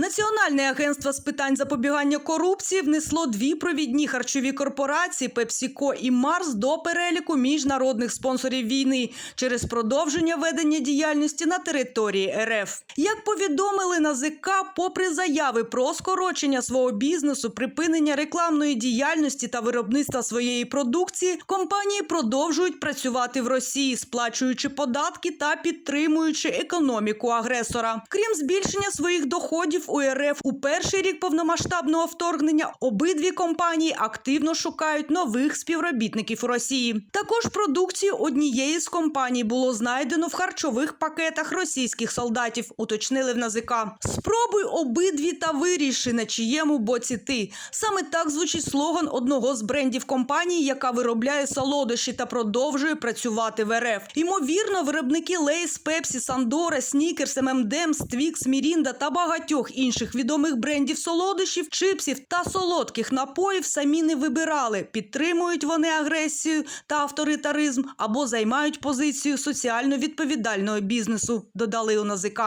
Національне агентство з питань запобігання корупції внесло дві провідні харчові корпорації PepsiCo і Марс до переліку міжнародних спонсорів війни через продовження ведення діяльності на території РФ. Як повідомили на ЗК, попри заяви про скорочення свого бізнесу, припинення рекламної діяльності та виробництва своєї продукції, компанії продовжують працювати в Росії, сплачуючи податки та підтримуючи економіку агресора. Крім збільшення своїх доходів у РФ у перший рік повномасштабного вторгнення, обидві компанії активно шукають нових співробітників у Росії. Також продукцію однієї з компаній було знайдено в харчових пакетах російських солдатів. Уточнили в НАЗК. Спробуй обидві та виріши, на чиєму боці ти. Саме так звучить слоган одного з брендів компанії, яка виробляє солодощі та продовжує працювати в РФ. Ймовірно, виробники Лейс, Пепсі, Сандора, Снікерс, ММДМС, Твікс, Мірінда та багатьох інших відомих брендів солодощів, чипсів та солодких напоїв самі не вибирали. Підтримують вони агресію та авторитаризм або займають позицію соціально відповідального бізнесу. Додали у НАЗК.